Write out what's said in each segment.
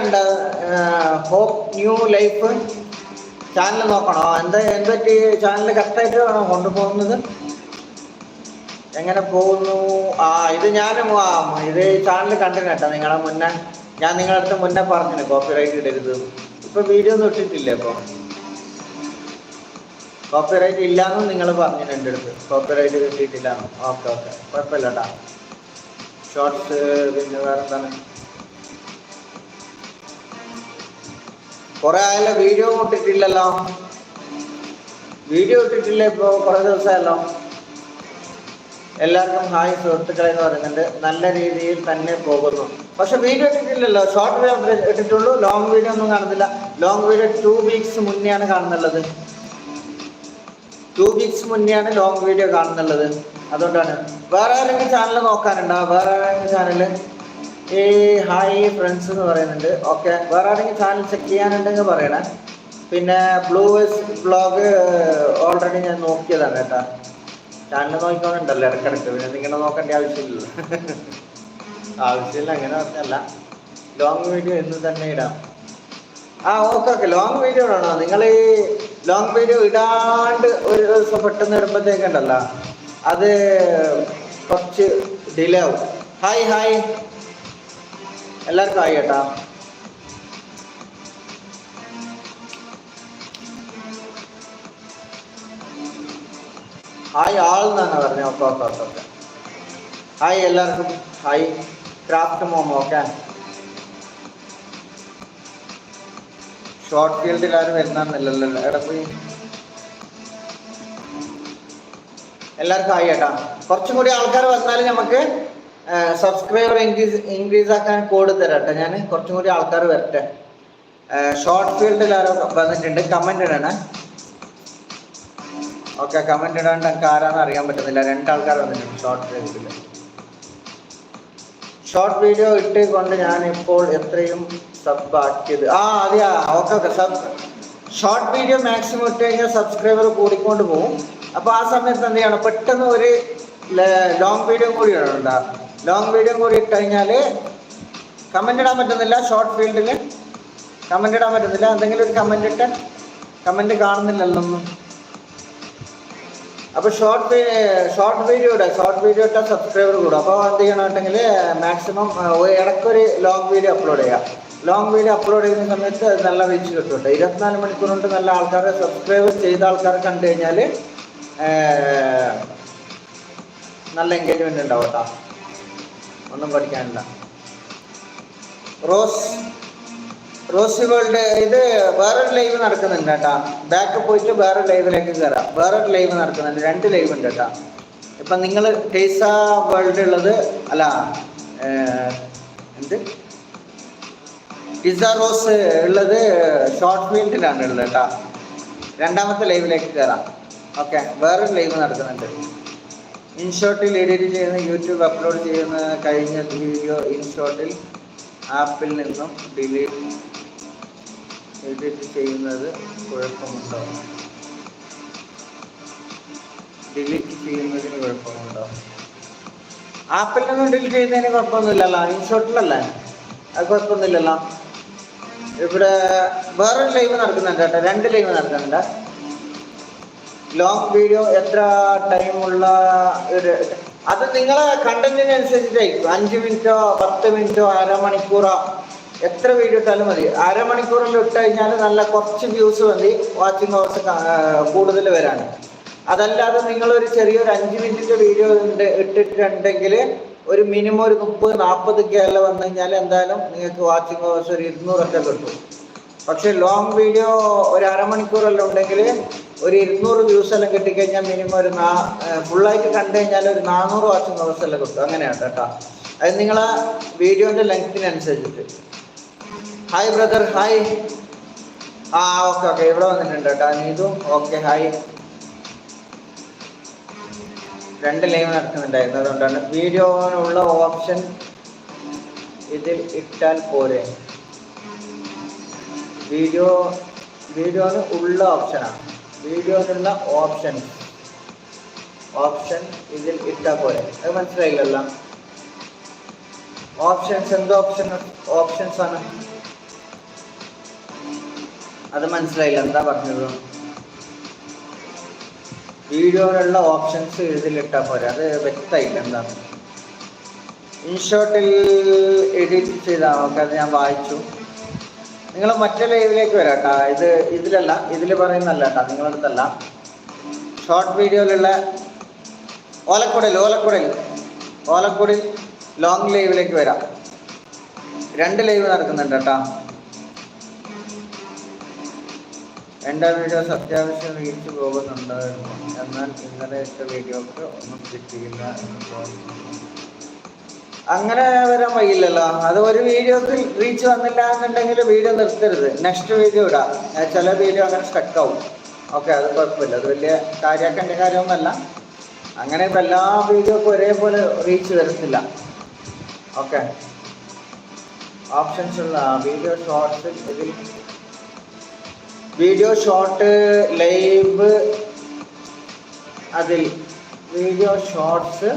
ഉണ്ട് hope new life? Channel നോക്കണോ? എന്താ എന്തൊക്കെ ചാനൽ കറക്റ്റായിട്ട് ആണോ കൊണ്ടുപോകുന്നത്? എങ്ങനെ പോകുന്നു? ആ ഇത് ഞാനും ഇത് ചാനൽ കണ്ടിന് കേട്ടോ നിങ്ങളെ മുന്നേ. ഞാൻ നിങ്ങളുടെ അടുത്ത് മുന്നേ പറഞ്ഞു കോപ്പി റൈറ്റ് ഇടരുത്. ഇപ്പൊ വീഡിയോ ഒന്നും ഇട്ടിട്ടില്ല ഇപ്പൊ. കോപ്പിറൈറ്റ് ഇല്ലാന്നും നിങ്ങൾ പറഞ്ഞു എന്റെ അടുത്ത്. കോപ്പി റൈറ്റ് കിട്ടിയിട്ടില്ല ഓക്കെ ഓക്കെ. കുഴപ്പമില്ല ഷോർട്സ് പിന്നെ വേറെ എന്താണ് കുറെ ആയാലും വീഡിയോ ഇട്ടിട്ടില്ലല്ലോ. വീഡിയോ ഇട്ടിട്ടില്ല ഇപ്പൊ കുറെ ദിവസമായല്ലോ എല്ലാവർക്കും ഹായ് സുഹൃത്തുക്കളെ എന്ന് പറയുന്നുണ്ട്. നല്ല രീതിയിൽ തന്നെ പോകുന്നു. പക്ഷെ വീഡിയോ ഇട്ടിട്ടില്ലല്ലോ. ഷോർട്ട് വീഡിയോ ഇട്ടിട്ടുള്ളൂ. ലോങ് വീഡിയോ ഒന്നും കാണുന്നില്ല. ലോങ് വീഡിയോ ടു വീക്സ് മുന്നെയാണ് കാണുന്നുള്ളത്. ടു വീക്സ് മുന്നെയാണ് ലോങ് വീഡിയോ കാണുന്നുള്ളത്. അതുകൊണ്ടാണ്. വേറെ ആരെങ്കിലും ചാനൽ നോക്കാനുണ്ടോ? വേറെ ആരെങ്കിലും ചാനൽ ഈ ഹായ് ഫ്രണ്ട്സ് എന്ന് പറയുന്നുണ്ട്. ഓക്കെ വേറെ ആരെങ്കിലും ചാനൽ ചെക്ക് ചെയ്യാനുണ്ടെങ്കിൽ പറയണേ. പിന്നെ ബ്ലൂവേഴ്സ് ബ്ലോഗ് ഓൾറെഡി ഞാൻ നോക്കിയതാണ് കേട്ടാ. ചാനൽ നോക്കിക്കോണ്ടല്ലോ ഇടക്കിടക്ക് പിന്നെ നിങ്ങളെ നോക്കേണ്ട ആവശ്യമില്ല ആവശ്യമില്ല അങ്ങനെ പറഞ്ഞല്ല ലോങ് വീഡിയോ എന്ന് തന്നെ ഇടാം. ആ ഓക്കെ ഓക്കെ. ലോങ് വീഡിയോ ഇടണോ? നിങ്ങൾ ഈ ലോങ് വീഡിയോ ഇടാണ്ട് ഒരു ദിവസം പെട്ടെന്ന് ഇടുമ്പോഴത്തേക്കുണ്ടല്ലോ അത് കുറച്ച് ഡിലേ ആവും. ഹായ് ഹായ് എല്ലാവർക്കും ഹായ് കേട്ടാ. ഹായ് ആൾ എന്നാണ് പറഞ്ഞത്. Okay okay okay okay. Hi എല്ലാവർക്കും. Hi. Craft mom okay short ഫീൽഡിൽ ആരും വരുന്നില്ലല്ലോ എവിടെ പോയി. എല്ലാവർക്കും ഹായ് കേട്ടാ. കുറച്ചും കൂടി ആൾക്കാർ വന്നാൽ നമുക്ക് സബ്സ്ക്രൈബർ ഇൻക്രീസ് ഇൻക്രീസ് ആക്കാൻ കോഡ് തരാം കേട്ടോ ഞാൻ കുറച്ചും കൂടി ആൾക്കാർ വരട്ടെ. ഷോർട്ട് ഫീൽഡിൽ ആരോ വന്നിട്ടുണ്ട്. കമന്റ് ഇടണേ. ഓക്കെ കമന്റ് ഇടാണ്ട് എനിക്ക് ആരാന്ന് അറിയാൻ പറ്റുന്നില്ല. രണ്ടാൾക്കാർ വന്നിട്ടുണ്ട് ഷോർട്ട് ഫീൽഡിൽ ഷോർട്ട് വീഡിയോ ഇട്ട് കൊണ്ട് ഞാൻ ഇപ്പോൾ എത്രയും സബ് ആക്കിയത്. ആ അതെയാ. Okay okay sub short video maximum ഇട്ട് കഴിഞ്ഞാൽ സബ്സ്ക്രൈബർ കൂടിക്കൊണ്ട് പോകും അപ്പോൾ ആ സമയത്ത് എന്ത് ചെയ്യണം? പെട്ടെന്ന് ഒരു ലോങ് വീഡിയോ കൂടി ഇടണ്ട ലോങ് വീഡിയോ കൂടി ഇട്ട് കഴിഞ്ഞാൽ കമന്റ് ഇടാൻ പറ്റുന്നില്ല ഷോർട്ട് ഫീൽഡിൽ കമന്റ് ഇടാൻ പറ്റുന്നില്ല. എന്തെങ്കിലും ഒരു കമന്റ് ഇട്ട് കമന്റ് കാണുന്നില്ലല്ലോ ഒന്നും. അപ്പോൾ ഷോർട്ട് ഷോർട്ട് വീഡിയോ ഇടാം. ഷോർട്ട് വീഡിയോ ഇട്ടാൽ സബ്സ്ക്രൈബർ കൂടും. അപ്പോൾ എന്ത് ചെയ്യണമെന്നുണ്ടെങ്കിൽ മാക്സിമം ഇടയ്ക്കൊരു ലോങ് വീഡിയോ അപ്ലോഡ് ചെയ്യാം. ലോങ് വീഡിയോ അപ്ലോഡ് ചെയ്യുന്ന സമയത്ത് നല്ല റീച്ച് കിട്ടുണ്ട് ഇരുപത്തിനാല് മണിക്കൂർ കൊണ്ട് നല്ല ആൾക്കാരെ സബ്സ്ക്രൈബ് ചെയ്ത ആൾക്കാരെ കണ്ടു കഴിഞ്ഞാൽ നല്ല എൻഗേജ്മെന്റ് ഉണ്ടാവും കേട്ടോ ഒന്നും പഠിക്കാനില്ല. റോസ് റോസി വേൾഡ് ഇത് വേറൊരു ലൈവ് നടക്കുന്നുണ്ട് കേട്ടാ. ബാക്ക് പോയിട്ട് വേറൊരു ലൈവിലേക്ക് കയറാം വേറൊരു ലൈവ് നടക്കുന്നുണ്ട്. രണ്ട് ലൈവ് ഉണ്ട് കേട്ടാ. ഇപ്പൊ നിങ്ങൾ ടേസ വേൾഡ് ഉള്ളത് അല്ല എന്ത്? ടിസ റോസ് ഉള്ളത് ഷോർട്ട് ഫീൽഡിലാണ് ഉള്ളത് കേട്ടാ. രണ്ടാമത്തെ ലൈവിലേക്ക് കയറാം ഓക്കെ വേറൊരു ലൈവ് നടക്കുന്നുണ്ട്. ഇൻഷോട്ടിൽ എഡിറ്റ് ചെയ്യുന്ന യൂട്യൂബ് അപ്ലോഡ് ചെയ്യുന്ന കഴിഞ്ഞ വീഡിയോ ഇൻഷോട്ടിൽ ആപ്പിൽ നിന്നും ഡിലീറ്റ് എഡിറ്റ് ചെയ്യുന്നത് കുഴപ്പമുണ്ടോ? ഡിലീറ്റ് ചെയ്യുന്നതിന് കുഴപ്പമുണ്ടോ? ആപ്പിൽ നിന്നും ഡിലീറ്റ് ചെയ്യുന്നതിന് കുഴപ്പമൊന്നുമില്ലല്ലോ. ഇൻഷോട്ടിലല്ലേ അത് കുഴപ്പമൊന്നുമില്ലല്ലോ. ഇവിടെ വേറൊരു ലൈവ് നടക്കുന്നുണ്ട് കേട്ടോ. രണ്ട് ലൈവ് നടക്കുന്നുണ്ട്. ലോങ് വീഡിയോ എത്ര ടൈമുള്ള ഒരു അത് നിങ്ങളെ കണ്ടന്റിനനുസരിച്ചിട്ടായിരിക്കും അഞ്ച് മിനിറ്റോ പത്ത് മിനിറ്റോ അരമണിക്കൂറോ എത്ര വീഡിയോ ഇട്ടാലും മതി. അരമണിക്കൂറിൽ ഇട്ട് കഴിഞ്ഞാൽ നല്ല കുറച്ച് വ്യൂസ് മതി വാച്ചിങ് ഹവേഴ്സ് കൂടുതൽ വരാണ് അതല്ലാതെ നിങ്ങളൊരു ചെറിയൊരു അഞ്ച് മിനിറ്റിന്റെ വീഡിയോ ഇട്ടിട്ടുണ്ടെങ്കിൽ ഒരു മിനിമം ഒരു മുപ്പത് നാൽപ്പത് കെ എല്ലാം വന്നു കഴിഞ്ഞാൽ എന്തായാലും നിങ്ങൾക്ക് വാച്ചിങ് ഹവേഴ്സ് ഒരു ഇരുന്നൂറൊക്കെ കിട്ടും. പക്ഷെ ലോങ് വീഡിയോ ഒരു അരമണിക്കൂറെല്ലാം ഉണ്ടെങ്കിൽ ഒരു ഇരുന്നൂറ് വ്യൂസ് എല്ലാം കിട്ടിക്കഴിഞ്ഞാൽ മിനിമം ഒരു നാ ഫുള്ളായിട്ട് കണ്ടു കഴിഞ്ഞാൽ ഒരു നാനൂറ് വാച്ചിങ് ഹവേഴ്സ് എല്ലാം കിട്ടും. അങ്ങനെയാണ് കേട്ടോ. അത് നിങ്ങൾ ആ വീഡിയോന്റെ ലെങ്തിനനുസരിച്ചിട്ട് ഹായ് ബ്രദർ ഹായ് ആ ഓക്കെ ഓക്കെ ഇവിടെ വന്നിട്ടുണ്ട് കേട്ടോ. നീതു ഓക്കെ ഹായ് രണ്ട് ലൈവ് നടക്കുന്നുണ്ടായിരുന്നു. അതുകൊണ്ടാണ് വീഡിയോനുള്ള ഓപ്ഷൻ ഇതിൽ ഇട്ടാൽ പോരെ. വീഡിയോ വീഡിയോ ഉള്ള ഓപ്ഷനാണ് വീഡിയോസ് എന്ന ഓപ്ഷൻ ഓപ്ഷൻ ഇതിൽ ഇട്ടാൽ പോലെ അത് മനസ്സിലായില്ലല്ലോ? ഓപ്ഷൻസ് എന്ത് ഓപ്ഷൻ ഓപ്ഷൻസ് ആണ്. അത് മനസ്സിലായില്ല. എന്താ പറഞ്ഞത്? വീഡിയോയിലുള്ള ഓപ്ഷൻസ് ഇതിലിട്ടാൽ പോരെ. അത് വ്യക്തമായില്ല. എന്താണ് ഇൻഷോട്ടിൽ എഡിറ്റ് ചെയ്താൽ നമുക്ക് അത് ഞാൻ വായിച്ചു. നിങ്ങൾ മറ്റേ ലൈവിലേക്ക് വരാം ഇത് ഇതിലല്ല ഇതിൽ പറയുന്നല്ല കേട്ടോ നിങ്ങളടുത്തല്ല. ഷോർട്ട് വീഡിയോയിലുള്ള ഓലക്കുടൽ ഓലക്കുടൽ ഓലക്കുടിൽ ലോങ് ലൈവിലേക്ക് വരാം. രണ്ട് ലൈവ് നടക്കുന്നുണ്ട് കേട്ടോ എന്റെ വീഡിയോസ് അത്യാവശ്യം റീച്ച് പോകുന്നുണ്ടായിരുന്നു എന്നാൽ ഇന്നലെ വീഡിയോക്ക് ഒന്നും കിട്ടിയില്ല എന്ന് തോന്നുന്നു. അങ്ങനെ വരാൻ വയ്യില്ലല്ലോ അത് ഒരു വീഡിയോക്ക് റീച്ച് വന്നില്ല എന്നുണ്ടെങ്കിൽ വീഡിയോ നിർത്തരുത്. നെക്സ്റ്റ് വീഡിയോ ഇടാം. ചില വീഡിയോ അങ്ങനെ സ്റ്റക്ക് ആവും. ഓക്കെ അത് കുഴപ്പമില്ല. അത് വലിയ കാര്യമാക്കേണ്ട കാര്യമൊന്നുമല്ല. അങ്ങനെ ഇപ്പം എല്ലാ വീഡിയോക്കും ഒരേപോലെ റീച്ച് വരത്തില്ല. ഓക്കെ ഓപ്ഷൻസ് ഉള്ള വീഡിയോ ഷോർട്സ് ഇതിൽ വീഡിയോ ഷോർട്ട് ലൈവ് അതിൽ വീഡിയോ ഷോർട്ട്സ്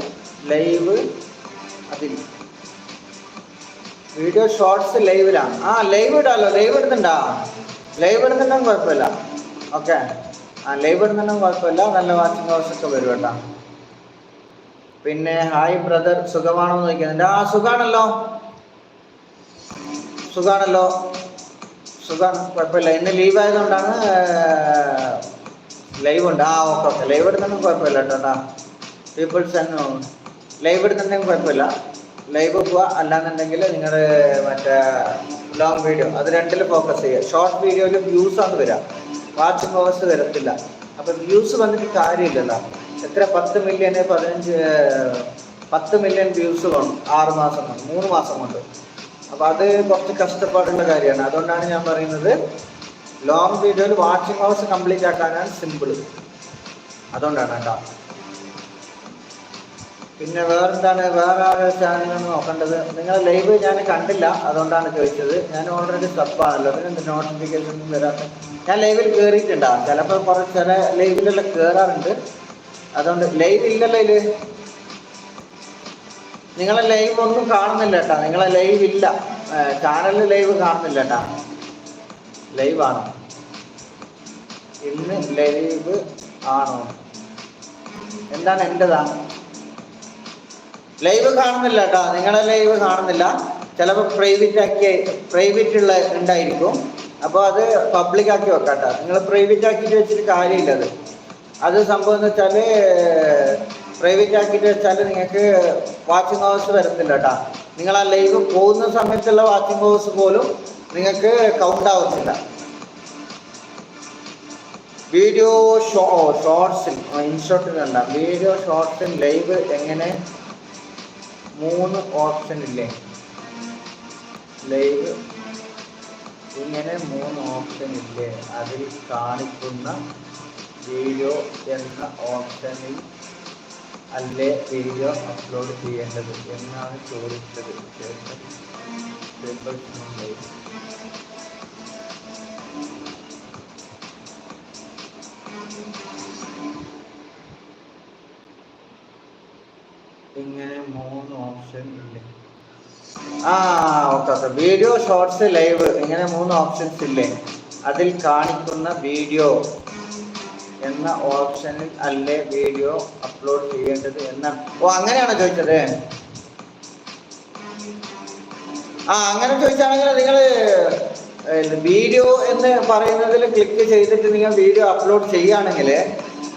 ലൈവ് അതിൽ. വീഡിയോ ഷോർട്സ് ലൈവിലാണ് ആ ലൈവ് ഇടാലോ. ലൈവ് ഇടുന്നുണ്ടാ? ലൈവ് ഇടുന്നുണ്ടെങ്കിൽ കുഴപ്പമില്ല. ഓക്കെ ആ ലൈവ് ഇടുന്നുണ്ടെങ്കിൽ കുഴപ്പമില്ല. നല്ല വാച്ചിങ് ഹവേഴ്സ് ഒക്കെ വരും കേട്ടോ. പിന്നെ ഹായ് ബ്രദർ സുഖമാണോ എന്ന് ചോദിക്കുന്നുണ്ട്. ആ സുഖാണല്ലോ. സുഖാണല്ലോ. സുഖാണ് കുഴപ്പമില്ല. ഇന്ന് ലീവ് ആയതുകൊണ്ടാണ് ലൈവ് ഉണ്ട്. ആ ഓക്കെ ഓക്കെ ലൈവ് എടുത്തെങ്കിൽ കുഴപ്പമില്ല കേട്ടോ പീപ്പിൾസ് ലൈവ് എടുത്തുണ്ടെങ്കിൽ കുഴപ്പമില്ല. ലൈവ് പോവുക അല്ലാന്നുണ്ടെങ്കിൽ നിങ്ങൾ മറ്റേ ലോങ് വീഡിയോ അത് രണ്ടിൽ ഫോക്കസ് ചെയ്യുക. ഷോർട്ട് വീഡിയോയിൽ വ്യൂസ് ആണ് വരിക വാച്ചിങ് ഹവേഴ്സ് വരത്തില്ല. അപ്പം വ്യൂസ് വന്നിട്ട് കാര്യമില്ലല്ലോ. എത്ര? പത്ത് മില്യന് പതിനഞ്ച് പത്ത് മില്യൺ വ്യൂസ് വേണം. ആറ് മാസം കൊണ്ട് മൂന്ന് മാസം കൊണ്ട്. അപ്പോൾ അത് കുറച്ച് കഷ്ടപ്പാടുള്ള കാര്യമാണ്. അതുകൊണ്ടാണ് ഞാൻ പറയുന്നത് ലോങ് വീഡിയോയിൽ വാച്ചിങ് ഹവേഴ്സ് കംപ്ലീറ്റ് ആക്കാനാണ് സിമ്പിൾ അതുകൊണ്ടാണ് കേട്ടോ. പിന്നെ വേറെന്താണ്? വേറെ ആരുടെ ചാനലാണ് നോക്കേണ്ടത്? നിങ്ങൾ ലൈവ് ഞാൻ കണ്ടില്ല അതുകൊണ്ടാണ് ചോദിച്ചത്. ഞാൻ ഓൾറെഡി സബ്ബാണല്ലോ പിന്നെ നോട്ടിഫിക്കേഷൻ വരാത്ത ഞാൻ ലൈവിൽ കയറിയിട്ടുണ്ടാകും ചിലപ്പോൾ കുറച്ച് ചില ലൈവിലെല്ലാം കയറാറുണ്ട് അതുകൊണ്ട് ലൈവ് ഇല്ലല്ലോ ഇത്. നിങ്ങളെ ലൈവ് ഒന്നും കാണുന്നില്ല കേട്ടാ. നിങ്ങളെ ലൈവ് ഇല്ല. ചാനലിൽ ലൈവ് കാണുന്നില്ല കേട്ടാ. ലൈവ് ആണോ? ഇന്ന് ലൈവ് ആണോ? എന്താണ് എന്റെതാ ലൈവ് കാണുന്നില്ല കേട്ടോ നിങ്ങളെ ലൈവ് കാണുന്നില്ല. ചിലപ്പോൾ പ്രൈവറ്റ് ആക്കി പ്രൈവറ്റ് ഉള്ള ഉണ്ടായിരിക്കും അപ്പോൾ അത് പബ്ലിക് ആക്കി വെക്കാം കേട്ടോ നിങ്ങൾ പ്രൈവറ്റ് ആക്കിയിട്ട് വെച്ചിട്ട് കാര്യമില്ല അത്. അത് സംഭവം എന്ന് വെച്ചാൽ പ്രൈവറ്റ് ആക്കിയിട്ട് വെച്ചാൽ നിങ്ങൾക്ക് വാച്ചിങ് ഹവേഴ്സ് വരത്തില്ല കേട്ടോ നിങ്ങൾ ആ ലൈവ് പോകുന്ന സമയത്തുള്ള വാച്ചിങ് ഹവേഴ്സ് പോലും നിങ്ങൾക്ക് കൗണ്ട് ആവത്തില്ല വീഡിയോ ഷോ ഷോർട്സിൽ ഇൻഷോർട്ടിൽ ഉണ്ടാകും വീഡിയോ ഷോർട്സിൽ ലൈവ് എങ്ങനെ മൂന്ന് ഓപ്ഷൻ ഇല്ലേ? ലൈവ് ഇങ്ങനെ മൂന്ന് ഓപ്ഷൻ ഇല്ലേ? അതിൽ കാണിക്കുന്ന വീഡിയോ എന്ന ഓപ്ഷനിൽ അല്ലേ വീഡിയോ അപ്ലോഡ് ചെയ്യേണ്ടത്? എന്നാണ് ചോദിച്ചത്. ശേഷം പേപ്പർ ലൈവ് ഇങ്ങനെ മൂന്ന് ഓപ്ഷൻ ഇല്ലേ? ആ okay okay video shorts live ഇങ്ങനെ മൂന്ന് ഓപ്ഷൻസ് ഇല്ലേ? അതിൽ കാണിക്കുന്ന വീഡിയോ എന്ന ഓപ്ഷനിൽ അല്ലേ വീഡിയോ അപ്ലോഡ് ചെയ്യേണ്ടത് എന്ന ഓ അങ്ങനെയാണോ ചോദിച്ചത്? ആ അങ്ങനെ ചോദിച്ചാണെങ്കിൽ നിങ്ങൾ വീഡിയോ എന്ന് പറയുന്നതിൽ ക്ലിക്ക് ചെയ്തിട്ട് നിങ്ങൾ വീഡിയോ അപ്ലോഡ് ചെയ്യുകയാണെങ്കിൽ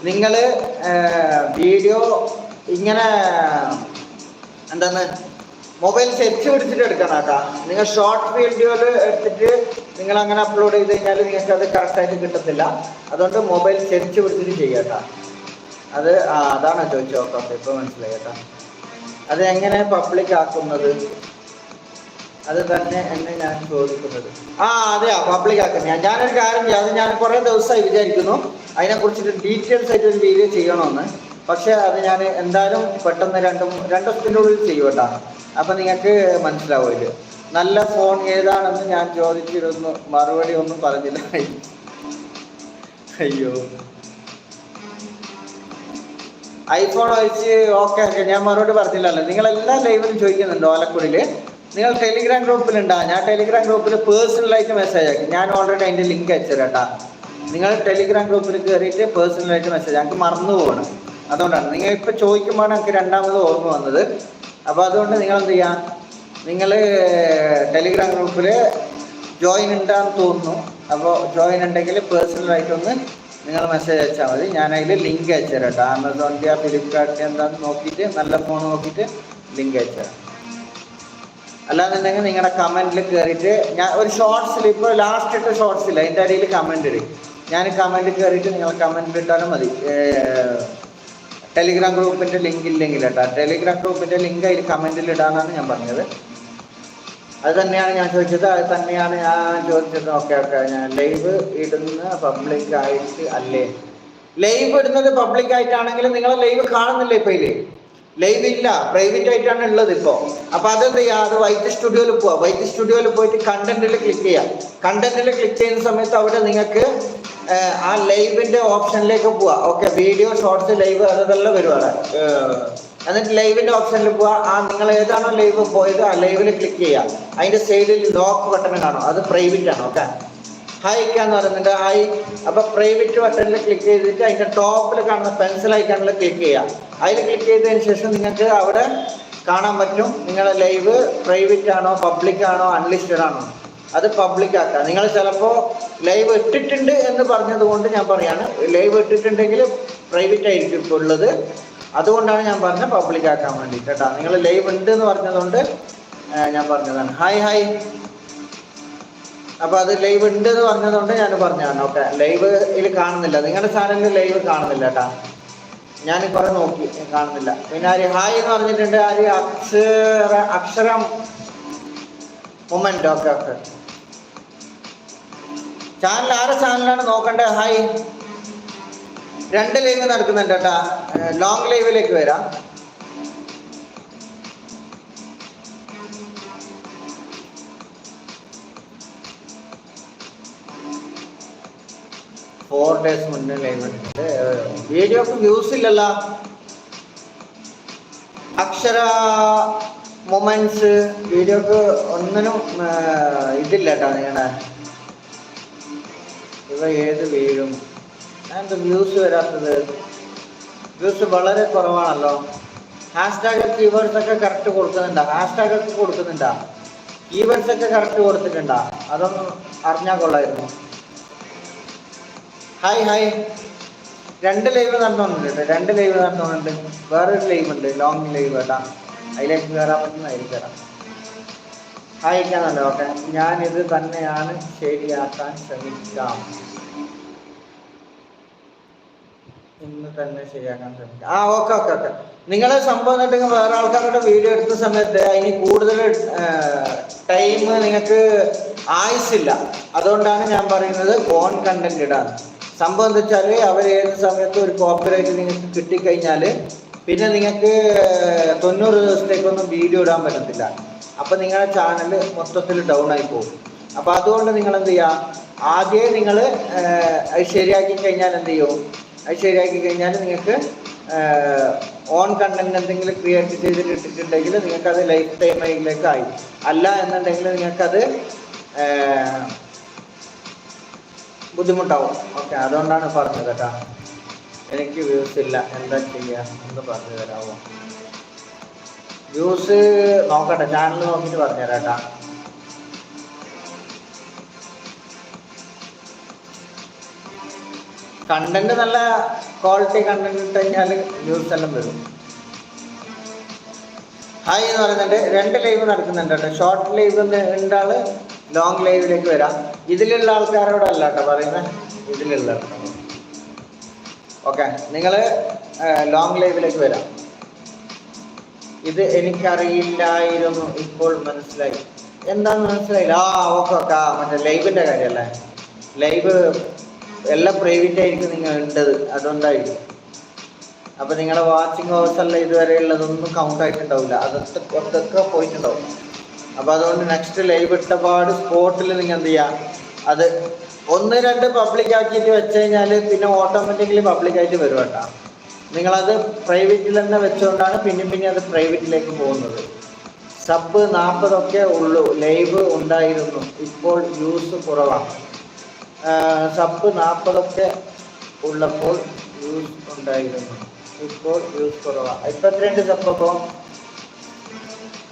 നിങ്ങൾ വീഡിയോ ഇങ്ങനെ എന്താണ് മൊബൈൽ സെറ്റ് പിടിച്ചിട്ട് എടുക്കണം നിങ്ങൾ ഷോർട്ട് വീഡിയോയിൽ എടുത്തിട്ട് നിങ്ങൾ അങ്ങനെ അപ്ലോഡ് ചെയ്ത് കഴിഞ്ഞാൽ നിങ്ങൾക്ക് അത് കറക്റ്റായിട്ട് കിട്ടത്തില്ല. അതുകൊണ്ട് മൊബൈൽ സെറ്റ് പിടിച്ചിട്ട് ചെയ്യുക അത് ആ അതാണ് ചോദിച്ചോ ഓക്കെ ഓക്കെ ഇപ്പോൾ മനസ്സിലായി അത് എങ്ങനെ പബ്ലിക് ആക്കുന്നത്? അത് തന്നെ എന്നെ ഞാൻ ചോദിക്കുന്നത്. ആ അതെയാ പബ്ലിക് ആക്കുന്നത്. ഞാൻ ഞാനൊരു കാര്യം ചെയ്യാം. അത് ഞാൻ കുറേ ദിവസമായി വിചാരിക്കുന്നു. അതിനെക്കുറിച്ചിട്ട് ഡീറ്റെയിൽസ് ആയിട്ട് ഒരു വീഡിയോ ചെയ്യണമെന്ന്. പക്ഷേ അത് ഞാൻ എന്തായാലും പെട്ടെന്ന് രണ്ടും രണ്ടു രണ്ട് ദിവസത്തിന്റെ ഉള്ളിൽ ചെയ്യും കേട്ടോ. അപ്പം നിങ്ങൾക്ക് മനസ്സിലാവില്ല നല്ല ഫോൺ ഏതാണെന്ന് ഞാൻ ചോദിച്ചിരുന്നു. മറുപടി ഒന്നും പറഞ്ഞില്ല. അയ്യോ. ഐഫോൺ വെച്ച് ഓക്കെ ഓക്കെ. ഞാൻ മറുപടി പറഞ്ഞില്ലല്ലോ. നിങ്ങൾ എല്ലാ ലൈവിലും ചോദിക്കുന്നുണ്ട് ഓലക്കുടിയിൽ നിങ്ങൾ ടെലിഗ്രാം ഗ്രൂപ്പിലുണ്ടാ? ഞാൻ ടെലിഗ്രാം ഗ്രൂപ്പിൽ പേഴ്സണലായിട്ട് മെസ്സേജ് ആക്കി ഞാൻ ഓൾറെഡി അതിന്റെ ലിങ്ക് അയച്ചു തരാം നിങ്ങൾ ടെലിഗ്രാം ഗ്രൂപ്പിൽ കയറിയിട്ട് പേഴ്സണലായിട്ട് മെസ്സേജ് ഞങ്ങൾക്ക് മറന്നു പോകണം അതുകൊണ്ടാണ്. നിങ്ങൾ ഇപ്പോൾ ചോദിക്കുമ്പോൾ എനിക്ക് രണ്ടാമത് ഓർമ്മ വന്നത്. അപ്പോൾ അതുകൊണ്ട് നിങ്ങൾ എന്ത് ചെയ്യാം നിങ്ങൾ ടെലിഗ്രാം ഗ്രൂപ്പിൽ ജോയിൻ ഉണ്ടാന്ന് തോന്നുന്നു. അപ്പോൾ ജോയിൻ ഉണ്ടെങ്കിൽ പേഴ്സണലായിട്ടൊന്ന് നിങ്ങൾ മെസ്സേജ് അയച്ചാൽ മതി. ഞാൻ അതിൽ ലിങ്ക് അയച്ചു തരാം കേട്ടോ. ആമസോണിന്റെ ഫ്ലിപ്കാർട്ടിന്റെ എന്താണെന്ന് നോക്കിയിട്ട് നല്ല ഫോൺ നോക്കിയിട്ട് ലിങ്ക് അയച്ചു തരാം. അല്ലാന്നുണ്ടെങ്കിൽ നിങ്ങളുടെ കമന്റിൽ കയറിയിട്ട് ഞാൻ ഒരു ഷോർട്സിൽ ഇപ്പോൾ ലാസ്റ്റ് ഇട്ട ഷോർട്സില്ല അതിന്റെ അടിയിൽ കമന്റ് ഇടും. ഞാൻ കമന്റ് കയറിയിട്ട് നിങ്ങൾ കമന്റിൽ ഇട്ടാലും മതി. ടെലിഗ്രാം ഗ്രൂപ്പിന്റെ ലിങ്ക് ഇല്ലെങ്കിൽ കേട്ടോ ടെലിഗ്രാം ഗ്രൂപ്പിന്റെ ലിങ്ക് അതിൽ കമന്റിൽ ഇടാന്നാണ് ഞാൻ പറഞ്ഞത്. അത് തന്നെയാണ് ഞാൻ ചോദിച്ചത്. അത് തന്നെയാണ് ഞാൻ ചോദിച്ചത്. ഓക്കെ ഓക്കെ ഞാൻ ലൈവ് ഇടുന്ന പബ്ലിക് ആയിട്ട് അല്ലേ? ലൈവ് ഇടുന്നത് പബ്ലിക് ആയിട്ടാണെങ്കിൽ നിങ്ങൾ ലൈവ് കാണുന്നില്ല ഇപ്പൊ ഇല്ലേ ലൈവ് ഇല്ല. പ്രൈവറ്റ് ആയിട്ടാണ് ഉള്ളത് ഇപ്പോ. അപ്പൊ അതെന്ത് ചെയ്യുക അത് വൈറ്റ് സ്റ്റുഡിയോയിൽ പോവാ. വൈറ്റ് സ്റ്റുഡിയോയിൽ പോയിട്ട് കണ്ടന്റിൽ ക്ലിക്ക് ചെയ്യാം. കണ്ടന്റിൽ ക്ലിക്ക് ചെയ്യുന്ന സമയത്ത് അവിടെ നിങ്ങൾക്ക് ആ ലൈവിന്റെ ഓപ്ഷനിലേക്ക് പോവാ. ഓക്കെ വീഡിയോ ഷോർട്സ് ലൈവ് അതെല്ലാം വരുവാണ് എന്നിട്ട് ലൈവിന്റെ ഓപ്ഷനിൽ പോവാ. ആ നിങ്ങൾ ഏതാണോ ലൈവ് പോയത് ആ ലൈവിൽ ക്ലിക്ക് ചെയ്യാം. അതിന്റെ സൈഡിൽ ലോക്ക് ബട്ടൺ കാണും. അത് പ്രൈവറ്റ് ആണ് ഓക്കെ. എന്ന് പറയുന്നുണ്ട്. ഹൈ അപ്പൊ പ്രൈവറ്റ് ബട്ടണിൽ ക്ലിക്ക് ചെയ്തിട്ട് അതിന്റെ ടോപ്പിൽ കാണുന്ന പെൻസിൽ ഐക്കണിൽ ക്ലിക്ക് ചെയ്യാം. അതിൽ ക്ലിക്ക് ചെയ്തതിന് ശേഷം നിങ്ങൾക്ക് അവിടെ കാണാൻ പറ്റും. നിങ്ങളുടെ ലൈവ് പ്രൈവറ്റ് ആണോ പബ്ലിക് ആണോ അൺലിസ്റ്റഡ് ആണോ. അത് പബ്ലിക് ആക്കുക നിങ്ങൾ ചിലപ്പോൾ ലൈവ് ഇട്ടിട്ടുണ്ട് എന്ന് പറഞ്ഞത് കൊണ്ട് ഞാൻ പറയാണ്. ലൈവ് ഇട്ടിട്ടുണ്ടെങ്കിൽ പ്രൈവറ്റ് ആയിരിക്കും ഇപ്പോൾ ഉള്ളത്. അതുകൊണ്ടാണ് ഞാൻ പറഞ്ഞത് പബ്ലിക് ആക്കാൻ വേണ്ടി കേട്ടോ. നിങ്ങൾ ലൈവ് ഉണ്ട് എന്ന് പറഞ്ഞതുകൊണ്ട് ഞാൻ പറഞ്ഞതാണ്. ഹായ് ഹായ് അപ്പൊ അത് ലൈവ് ഉണ്ട് എന്ന് പറഞ്ഞതുകൊണ്ട് ഞാൻ പറഞ്ഞതാണ്. ഓക്കെ. ലൈവ് ഇതിൽ കാണുന്നില്ല. നിങ്ങളുടെ ചാനലിൽ ലൈവ് കാണുന്നില്ല കേട്ടാ. ഞാൻ കുറെ നോക്കി കാണുന്നില്ല. പിന്നെ ആര്? ഹായ് എന്ന് പറഞ്ഞിട്ടുണ്ട് ആര്? അക്ഷര അക്ഷരം മൊമെന്റ് ഓക്കെ ഓക്കെ. ചാനൽ ആരെ ചാനലാണ് നോക്കണ്ടേ? ഹായ് രണ്ട് ലൈവ് നടക്കുന്നുണ്ട് കേട്ടാ. ലോങ് ലൈവിലേക്ക് വരാം. ഫോർ ഡേയ്സ് മുന്നേ ലൈവ് വീഡിയോ വീഡിയോക്ക് വ്യൂസ് ഇല്ലല്ലോ. അക്ഷര മൊമെന്റ്സ് വീഡിയോക്ക് ഒന്നിനും ഇതില്ല കേട്ടോ നിങ്ങളുടെ ഏത് വീഴും? എന്താ വ്യൂസ് വരാത്തത്? വ്യൂസ് വളരെ കുറവാണല്ലോ. ഹാഷ്ടാഗ് കീവേഡ്സ് ഒക്കെ കറക്റ്റ് കൊടുക്കുന്നുണ്ടോ? ഹാഷ്ടാഗ് ഒക്കെ കൊടുക്കുന്നുണ്ടോ? കീവേഡ്സ് ഒക്കെ കറക്റ്റ് കൊടുത്തിട്ടുണ്ടോ? അതൊന്നും അറിഞ്ഞാൽ കൊള്ളായിരുന്നു. ഹായ് ഹായ് രണ്ട് ലൈവ് നടന്നുണ്ട് രണ്ട് ലൈവ് നടന്നുകൊണ്ടുണ്ട് വേറൊരു ലൈവ് ഉണ്ട്. ലോങ് ലൈവ് കേട്ടാ. അതിലേക്ക് കയറാൻ പറ്റുന്നതായിരിക്കും കയറാം ഹായിക്കാന്നല്ലോ ഓക്കെ. ഞാനിത് തന്നെയാണ് ശരിയാക്കാൻ ശ്രമിക്കാം. ഇന്ന് തന്നെ ശരിയാക്കാൻ ശ്രമിക്കാം. ആ ഓക്കെ ഓക്കെ ഓക്കെ. നിങ്ങളെ സംഭവം എന്നിട്ട് വേറെ ആൾക്കാരുടെ വീഡിയോ എടുത്ത സമയത്ത് അതിന് കൂടുതൽ ടൈം നിങ്ങൾക്ക് ആയുസില്ല അതുകൊണ്ടാണ് ഞാൻ പറയുന്നത് ഓൺ കണ്ടന്റ് ഇടാൻ. സംഭവം എന്താ വെച്ചാൽ അവർ ഏത് സമയത്ത് ഒരു കോപ്പറേറ്റ് നിങ്ങൾക്ക് കിട്ടിക്കഴിഞ്ഞാൽ പിന്നെ നിങ്ങൾക്ക് തൊണ്ണൂറ് ദിവസത്തേക്കൊന്നും വീഡിയോ ഇടാൻ പറ്റത്തില്ല. അപ്പൊ നിങ്ങളുടെ ചാനൽ മൊത്തത്തിൽ ഡൗൺ ആയി പോകും. അപ്പൊ അതുകൊണ്ട് നിങ്ങൾ എന്ത് ചെയ്യുക ആദ്യമേ നിങ്ങൾ ശരിയാക്കി കഴിഞ്ഞാൽ എന്ത് ചെയ്യും? അത് ശരിയാക്കി കഴിഞ്ഞാൽ നിങ്ങൾക്ക് ഓൺ കണ്ടന്റ് എന്തെങ്കിലും ക്രിയേറ്റ് ചെയ്തിട്ട് ഇട്ടിട്ടുണ്ടെങ്കിൽ നിങ്ങൾക്ക് അത് ലൈഫ് ടൈമിലേക്ക് ആയി. അല്ല എന്നുണ്ടെങ്കിൽ നിങ്ങൾക്കത് ബുദ്ധിമുട്ടാവും. ഓക്കെ അതുകൊണ്ടാണ് പറഞ്ഞത് കേട്ടോ. എനിക്ക് വ്യൂസ് ഇല്ല. എന്താ ചെയ്യുക എന്ന് പറഞ്ഞു തരാമോ വ്യൂസ് നോക്കട്ടെ. ചാനൽ നോക്കിയിട്ട് പറഞ്ഞുതരാം കേട്ടാ. കണ്ടന്റ് നല്ല ക്വാളിറ്റി കണ്ടന്റ് ഇട്ട് കഴിഞ്ഞാൽ വ്യൂസ് എല്ലാം വരും. ഹായ് എന്ന് പറയുന്നുണ്ട്. രണ്ട് ലൈവ് നടക്കുന്നുണ്ട് കേട്ടോ. ഷോർട്ട് ലൈവ് ഉണ്ടാൾ ലോങ് ലൈവിലേക്ക് വരാം. ഇതിലുള്ള ആൾക്കാരോടല്ല കേട്ടോ പറയുന്നത് ഇതിലുള്ള ഓക്കെ നിങ്ങൾ ലോങ് ലൈവിലേക്ക് വരാം. ഇത് എനിക്കറിയില്ലായിരുന്നു. ഇപ്പോൾ മനസ്സിലായി. എന്താന്ന് മനസ്സിലായില്ല? ആ ഓക്കെ ഓക്കെ മറ്റേ ലൈവിന്റെ കാര്യമല്ലേ ലൈവ് എല്ലാം പ്രൈവറ്റ് ആയിരിക്കും നിങ്ങൾ ഉണ്ടത് അതുകൊണ്ടായിരിക്കും. അപ്പൊ നിങ്ങളുടെ വാച്ചിങ് അല്ല ഇതുവരെ ഉള്ളതൊന്നും കൗണ്ട് ആയിട്ടുണ്ടാവില്ല. അതൊക്കെ പുറത്തൊക്കെ പോയിട്ടുണ്ടാവും. അപ്പൊ അതുകൊണ്ട് നെക്സ്റ്റ് ലൈവ് ഇട്ടപാട് സ്പോട്ടിൽ നിങ്ങൾ എന്ത് ചെയ്യാ? അത് ഒന്ന് രണ്ട് പബ്ലിക് ആക്കിയിട്ട് വെച്ച് കഴിഞ്ഞാൽ പിന്നെ ഓട്ടോമാറ്റിക്കലി പബ്ലിക് ആയിട്ട് വരും കേട്ടോ. നിങ്ങളത് പ്രൈവറ്റിൽ തന്നെ വെച്ചുകൊണ്ടാണ് പിന്നെ പിന്നെ അത് പ്രൈവറ്റിലേക്ക് പോകുന്നത്. സബ് നാൽപ്പതൊക്കെ ഉള്ളൂ. ലൈവ് ഉണ്ടായിരുന്നു. ഇപ്പോൾ യൂസ് കുറവാണ്. സബ് നാൽപ്പതൊക്കെ ഉള്ളപ്പോൾ വ്യൂസ് ഉണ്ടായിരുന്നു. ഇപ്പോൾ യൂസ് കുറവാണ് ഇപ്പം എത്രയുണ്ട് സബ് അപ്പോൾ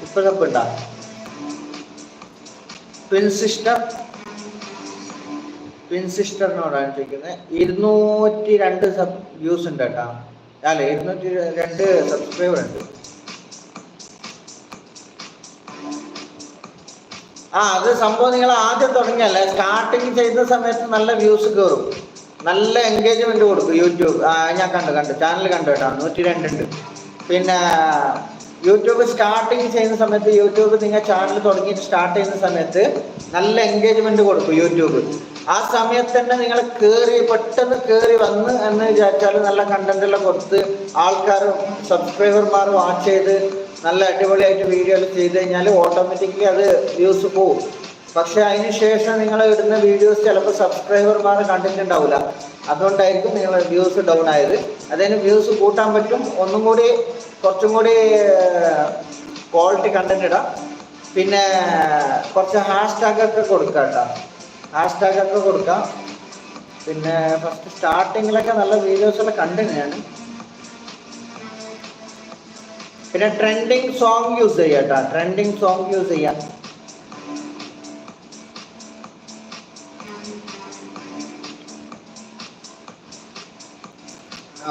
ഇപ്പൊ സബ് ഉണ്ടാ? ട്വിൻ സിസ്റ്റർ ട്വിൻ സിസ്റ്ററിനോടാണ് ചോദിക്കുന്നത്. ഇരുന്നൂറ്റി രണ്ട് സബ് യൂസ് ഉണ്ട് കേട്ടോ. അല്ല ഇരുന്നൂറ്റി രണ്ട് സബ്സ്ക്രൈബർ ഉണ്ട്. ആ അത് സംഭവം നിങ്ങൾ ആദ്യം തുടങ്ങിയല്ലേ? സ്റ്റാർട്ടിങ് ചെയ്യുന്ന സമയത്ത് നല്ല വ്യൂസ് കയറും നല്ല എൻഗേജ്മെന്റ് കൊടുക്കും യൂട്യൂബ്. ഞാൻ കണ്ടു കണ്ടു. ചാനൽ കണ്ടു കേട്ടോ. നൂറ്റി രണ്ടുണ്ട് പിന്നെ യൂട്യൂബ് സ്റ്റാർട്ടിങ് ചെയ്യുന്ന സമയത്ത് യൂട്യൂബ് നിങ്ങൾ ചാനൽ തുടങ്ങിയിട്ട് സ്റ്റാർട്ട് ചെയ്യുന്ന സമയത്ത് നല്ല എൻഗേജ്മെന്റ് കൊടുക്കും യൂട്യൂബ്. ആ സമയത്ത് തന്നെ നിങ്ങൾ കയറി പെട്ടെന്ന് കയറി വന്ന് എന്ന് വിചാരിച്ചാൽ നല്ല കണ്ടന്റ് എല്ലാം കൊടുത്ത് ആൾക്കാർ സബ്സ്ക്രൈബർമാർ വാച്ച് ചെയ്ത് നല്ല അടിപൊളിയായിട്ട് വീഡിയോ ചെയ്ത് കഴിഞ്ഞാൽ ഓട്ടോമാറ്റിക്കലി അത് വ്യൂസ് പോവും. പക്ഷെ അതിന് ശേഷം നിങ്ങൾ ഇടുന്ന വീഡിയോസ് ചിലപ്പോൾ സബ്സ്ക്രൈബർമാർ കണ്ടിട്ടുണ്ടാവില്ല അതുകൊണ്ടായിരിക്കും നിങ്ങൾ വ്യൂസ് ഡൗൺ ആയത്. അതിന് വ്യൂസ് കൂട്ടാൻ പറ്റും. ഒന്നും കൂടി കുറച്ചും കൂടി ക്വാളിറ്റി കണ്ടന്റ് ഇടാം. പിന്നെ കുറച്ച് ഹാഷ്ടാഗ് ഒക്കെ കൊടുക്കാം കേട്ടോ. ഹാഷ്ടാഗ് ഒക്കെ കൊടുക്കാം. പിന്നെ ഫസ്റ്റ് സ്റ്റാർട്ടിങ്ങിലൊക്കെ നല്ല വീഡിയോസ് എല്ലാം കണ്ടിന് ഞാൻ. പിന്നെ ട്രെൻഡിങ് സോങ് യൂസ് ചെയ്യാം ട്രെൻഡിങ് സോങ് യൂസ് ചെയ്യാം.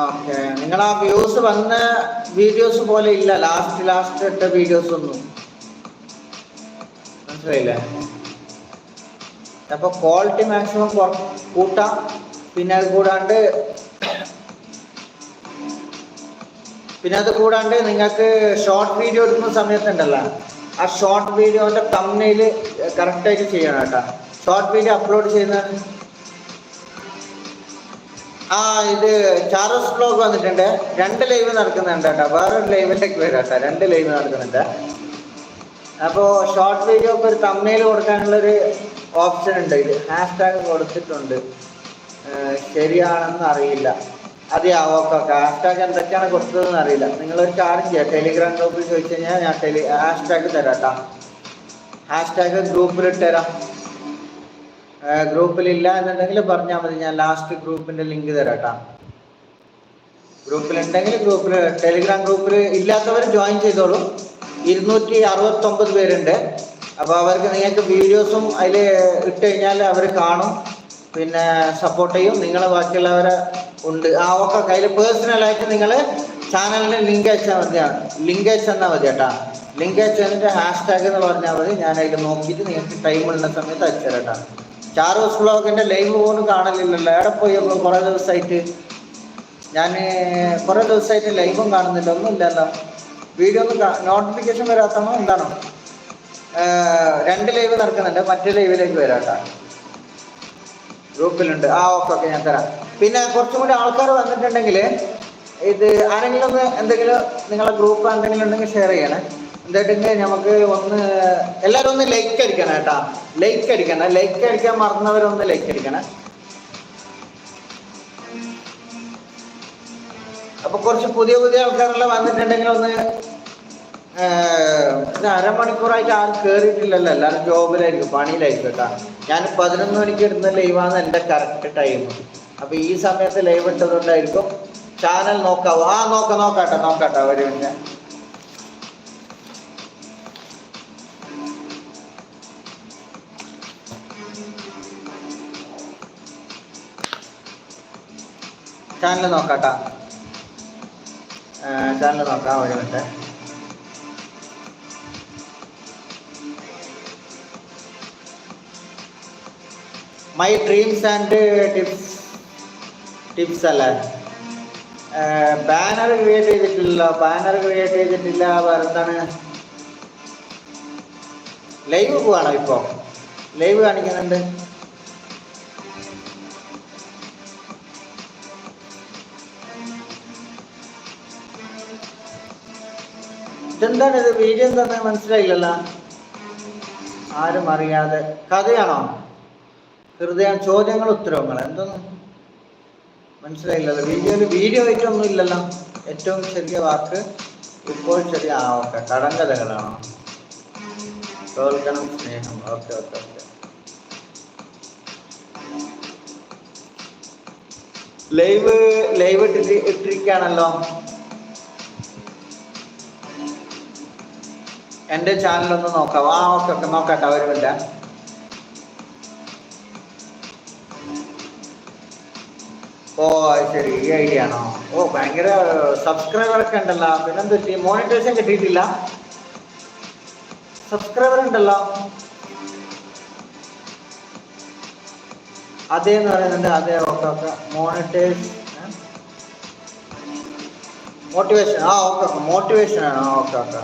ഓക്കെ നിങ്ങൾ ആ വ്യൂസ് വന്ന വീഡിയോസ് പോലെ ഇല്ല. ലാസ്റ്റ് ലാസ്റ്റ് ഇട്ട വീഡിയോസ് ഒന്നും. മനസ്സിലായില്ലേ? അപ്പൊ ക്വാളിറ്റി മാക്സിമം കൂട്ടാം. പിന്നെ അത് കൂടാണ്ട് പിന്നെ അത് കൂടാണ്ട് നിങ്ങൾക്ക് ഷോർട്ട് വീഡിയോ എടുക്കുന്ന സമയത്തുണ്ടല്ലോ. ആ ഷോർട്ട് വീഡിയോന്റെ തമ്മിൽ കറക്റ്റായിട്ട് ചെയ്യണം കേട്ടോ. ഷോർട്ട് വീഡിയോ അപ്ലോഡ് ചെയ്യുന്ന ആ ഇത് ചാർജസ് ബ്ലോഗ് വന്നിട്ടുണ്ട്. രണ്ട് ലൈവ് നടക്കുന്നുണ്ട് കേട്ടോ. വേറൊരു ലൈവിലേക്ക് വരാം കേട്ടോ. രണ്ട് ലൈവ് നടക്കുന്നുണ്ട്. അപ്പോൾ ഷോർട്ട് വീഡിയോക്ക് ഒരു തമ്മയിൽ കൊടുക്കാനുള്ളൊരു ഓപ്ഷൻ ഉണ്ട്. ഇത് ഹാഷ്ടാഗ് കൊടുത്തിട്ടുണ്ട്. ശരിയാണെന്ന് അറിയില്ല. അതെയാ ഓക്കെ ഓക്കെ ഹാഷ്ടാഗ് എന്തൊക്കെയാണ് കൊടുത്തതെന്ന് അറിയില്ല. ഒരു കാര്യം ചെയ്യാം. ടെലിഗ്രാം ഗ്രൂപ്പിൽ ചോദിച്ചു കഴിഞ്ഞാൽ ഞാൻ ടെലി ഹാഷ്ടാഗ് തരാം കേട്ടോ ഹാഷ്ടാഗ് ഗ്രൂപ്പിൽ ഇട്ടുതരാം ഗ്രൂപ്പിലില്ല എന്നുണ്ടെങ്കിൽ പറഞ്ഞാൽ മതി. ഞാൻ ലാസ്റ്റ് ഗ്രൂപ്പിന്റെ ലിങ്ക് തരാം കേട്ടോ ഗ്രൂപ്പിലുണ്ടെങ്കിൽ ഗ്രൂപ്പിൽ ടെലിഗ്രാം ഗ്രൂപ്പിൽ ഇല്ലാത്തവർ ജോയിൻ ചെയ്തോളൂ. ഇരുന്നൂറ്റി അറുപത്തൊമ്പത് പേരുണ്ട്. അപ്പോൾ അവർക്ക് നിങ്ങൾക്ക് വീഡിയോസും അതിൽ ഇട്ട് കഴിഞ്ഞാൽ അവർ കാണും. പിന്നെ സപ്പോർട്ട് ചെയ്യും. നിങ്ങൾ ബാക്കിയുള്ളവരെ ഉണ്ട്. ആ ഓക്കെ. കയ്യിൽ പേഴ്സണലായിട്ട് നിങ്ങൾ ചാനലിന് ലിങ്ക് അയച്ചാൽ മതിയാണ് ലിങ്ക് അയച്ചെന്നാൽ മതി കേട്ടാ. ലിങ്ക് അയച്ചതിന്റെ ഹാഷ്ടാഗ് എന്ന് പറഞ്ഞാൽ മതി. ഞാൻ അതിൽ നോക്കിയിട്ട് നിങ്ങൾക്ക് ടൈം ഉള്ള സമയത്ത് അയച്ചു തരാം ചാറോസ് ബ്ലോഗിന്റെ ലൈവ് പോലും കാണലില്ലല്ലോ. എവിടെ പോയി കുറേ ദിവസമായിട്ട് ഞാൻ കുറേ ദിവസമായിട്ട് ലൈവും കാണുന്നില്ല. ഒന്നുമില്ലല്ലോ. വീഡിയോ ഒന്നും നോട്ടിഫിക്കേഷൻ വരാത്തണോ എന്താണോ? രണ്ട് ലൈവ് നടക്കുന്നുണ്ട്. മറ്റേ ലൈവിലേക്ക് വരാം കേട്ടോ. ഗ്രൂപ്പിലുണ്ട് ആ ഓക്കെ ഓക്കെ. ഞാൻ തരാം. പിന്നെ കുറച്ചും കൂടി ആൾക്കാർ വന്നിട്ടുണ്ടെങ്കിൽ ഇത് ആരെങ്കിലും ഒന്ന് എന്തെങ്കിലും നിങ്ങളെ ഗ്രൂപ്പ് എന്തെങ്കിലും ഉണ്ടെങ്കിൽ ഷെയർ ചെയ്യണേ. എന്തായിട്ടെങ്കിൽ നമുക്ക് ഒന്ന് എല്ലാവരും ഒന്ന് ലൈക്ക് അടിക്കണം കേട്ടാ. ലൈക്ക് അടിക്കണം. ലൈക്ക് അടിക്കാൻ മറന്നവരൊന്ന് ലൈക്ക് അടിക്കണേ. അപ്പൊ കുറച്ച് പുതിയ പുതിയ ആൾക്കാരെല്ലാം വന്നിട്ടുണ്ടെങ്കിൽ ഒന്ന് അരമണിക്കൂറായിട്ട് ആരും കേറിയിട്ടില്ലല്ലോ. എല്ലാവരും ജോബിലായിരിക്കും പണിയിലായിരിക്കും കേട്ടാ. ഞാൻ പതിനൊന്ന് മണിക്ക് ഇടുന്ന ലൈവാണ് എന്റെ കറക്റ്റ് ടൈം അപ്പൊ ഈ സമയത്ത് ലൈവ് ഇട്ടതുകൊണ്ടായിരിക്കും ചാനൽ നോക്കാവോ ആ നോക്ക നോക്കാട്ടെ നോക്കാട്ടെ ഒരു പിന്നെ ചാനൽ നോക്കാട്ടാ. ചാനൽ നോക്കാം ഒരു minute my dreams and tips tips അല്ലേ? ബാനർ ക്രിയേറ്റ് ചെയ്തിട്ടില്ല ബാനർ ക്രിയേറ്റ് ചെയ്തിട്ടില്ല. വേറെ എന്താണ് ലൈവ് പോവാണോ ഇപ്പോ? ലൈവ് കാണിക്കുന്നുണ്ട്. ഇതെന്താണ് ഇത്? വീഡിയോ എന്താണ് മനസ്സിലായില്ലല്ലോ. ആരും അറിയാതെ. കഥയാണോ? ഹൃദയം ചോദ്യങ്ങൾ ഉത്തരവങ്ങൾ എന്തോന്ന്? മനസ്സിലായില്ലല്ലോ വീഡിയോ വീഡിയോ ആയിട്ടൊന്നും ഇല്ലല്ലോ. ഏറ്റവും ചെറിയ വാക്ക് ഇപ്പോൾ ചെറിയ ആ ഓക്കെ. കടങ്കഥകളാണോ? തോൽക്കണം സ്നേഹം. Okay okay okay. Live live ഇട്ടിട്ട് ഇട്ടിരിക്കുകയാണല്ലോ. എന്റെ ചാനലൊന്ന് നോക്കാം. ആ ഓക്കെ ഓക്കെ. നോക്കാട്ടെ ഒരു മിനിറ്റ് ഓ ശരി. ഈ ഐഡിയ ആണോ? ഓ ഭയങ്കര സബ്സ്ക്രൈബർ ഒക്കെ ഉണ്ടല്ലോ. പിന്നെന്ത് പറ്റി മോണിറ്റൈസേഷൻ കിട്ടിയിട്ടില്ല. സബ്സ്ക്രൈബർ ഉണ്ടല്ലോ. അതേ എന്ന് പറയുന്നുണ്ട്. അതെ ഓക്കെ ഓക്കെ. മോണിറ്റൈസ് മോട്ടിവേഷൻ ആ ഓക്കെ ഓക്കെ. മോട്ടിവേഷൻ ആണ്. Okay okay.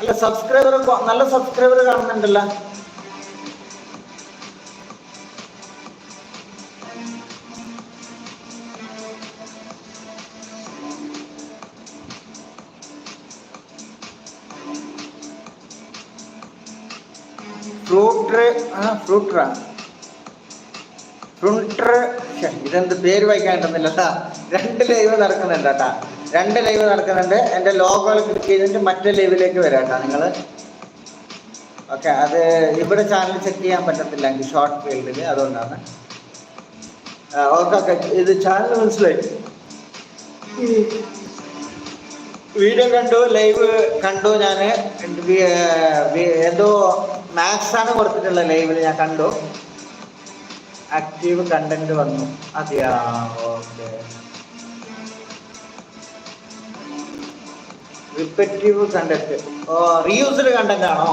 അല്ല സബ്സ്ക്രൈബർ നല്ല സബ്സ്ക്രൈബർ കാണുന്നുണ്ടല്ലോ. ഫ്രൂട്ടറാ ഫ്രൂട്ടർ ഇതെന്ത് പേര് വായിക്കാൻ കിട്ടുന്നില്ല കേട്ടാ രണ്ട് ലൈവ് നടക്കുന്നുണ്ട് കേട്ടാ രണ്ട് ലൈവ് നടക്കുന്നുണ്ട്. എന്റെ ലോഗോയിൽ ക്ലിക്ക് ചെയ്തിട്ട് മറ്റേ ലൈവിലേക്ക് വരാം കേട്ടാ നിങ്ങൾ ഓക്കെ അത് ഇവിടെ ചാനൽ ചെക്ക് ചെയ്യാൻ പറ്റത്തില്ല എനിക്ക് ഷോർട്ട് ഫീൽഡിൽ അതുകൊണ്ടാണ്. ഓക്കെ ഓക്കെ ഇത് ചാനൽ മനസ്സിലായി? വീഡിയോ കണ്ടു ലൈവ് കണ്ടു ഞാൻ എന്തോ മാത്സ് ആണ് കൊടുത്തിട്ടുള്ള ലൈവിൽ ഞാൻ കണ്ടു. ആക്റ്റീവ് കണ്ടന്റ് വന്നു. അതെയാ? Repetitive content or reused content ആണോ?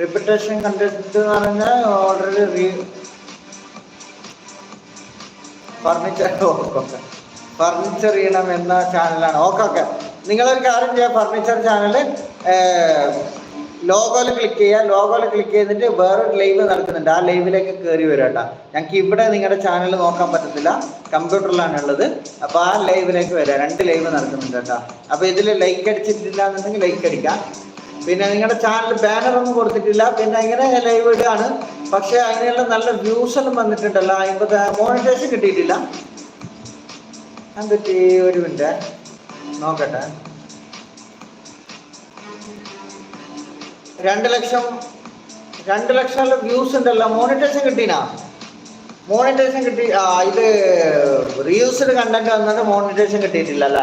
റിപ്പറ്റേഷൻ കണ്ടന്റ് എന്ന് പറഞ്ഞാൽ ഓൾറെഡി റീ ഫർണിച്ചർ ഫർണിച്ചർ ചെയ്യണം എന്ന ചാനലാണ് ഓക്കെ ഓക്കെ. നിങ്ങളൊരു കാര്യം ചെയ്യാം. ഫർണിച്ചർ ചാനൽ ലോഗോയിൽ ക്ലിക്ക് ചെയ്യുക ലോഗോയിൽ ക്ലിക്ക് ചെയ്തിട്ട് വേറൊരു ലൈവ് നടക്കുന്നുണ്ട്. ആ ലൈവിലേക്ക് കയറി വരും കേട്ടോ. ഞങ്ങൾക്ക് ഇവിടെ നിങ്ങളുടെ ചാനൽ നോക്കാൻ പറ്റത്തില്ല. കമ്പ്യൂട്ടറിലാണ് ഉള്ളത്. അപ്പോൾ ആ ലൈവിലേക്ക് വരാം രണ്ട് ലൈവ് നടക്കുന്നുണ്ട് കേട്ടോ. അപ്പോൾ ഇതിൽ ലൈക്ക് അടിച്ചിട്ടില്ല എന്നുണ്ടെങ്കിൽ ലൈക്ക് അടിക്കാം. പിന്നെ നിങ്ങളുടെ ചാനൽ ബാനർ ഒന്നും കൊടുത്തിട്ടില്ല. പിന്നെ ഇങ്ങനെ ലൈവ് ഇടുകയാണ്. പക്ഷെ അങ്ങനെയുള്ള നല്ല വ്യൂസ് ഒന്നും വന്നിട്ടുണ്ടല്ലോ. അമ്പത് മോണിറ്റേഷൻ കിട്ടിയിട്ടില്ല. എന്തൊക്കെ ഒരു മിനിറ്റ് നോക്കട്ടെ. രണ്ട് ലക്ഷം രണ്ട് ലക്ഷം വ്യൂസ് ഉണ്ടല്ലോ. മോണിറ്റൈസേഷൻ കിട്ടീനാ? മോണിറ്റൈസേഷൻ കിട്ടി ആ ഇത് റീയൂസ്ഡ് കണ്ടന്റ് വന്നിട്ട് മോണിറ്റൈസേഷൻ കിട്ടിയിട്ടില്ല അല്ല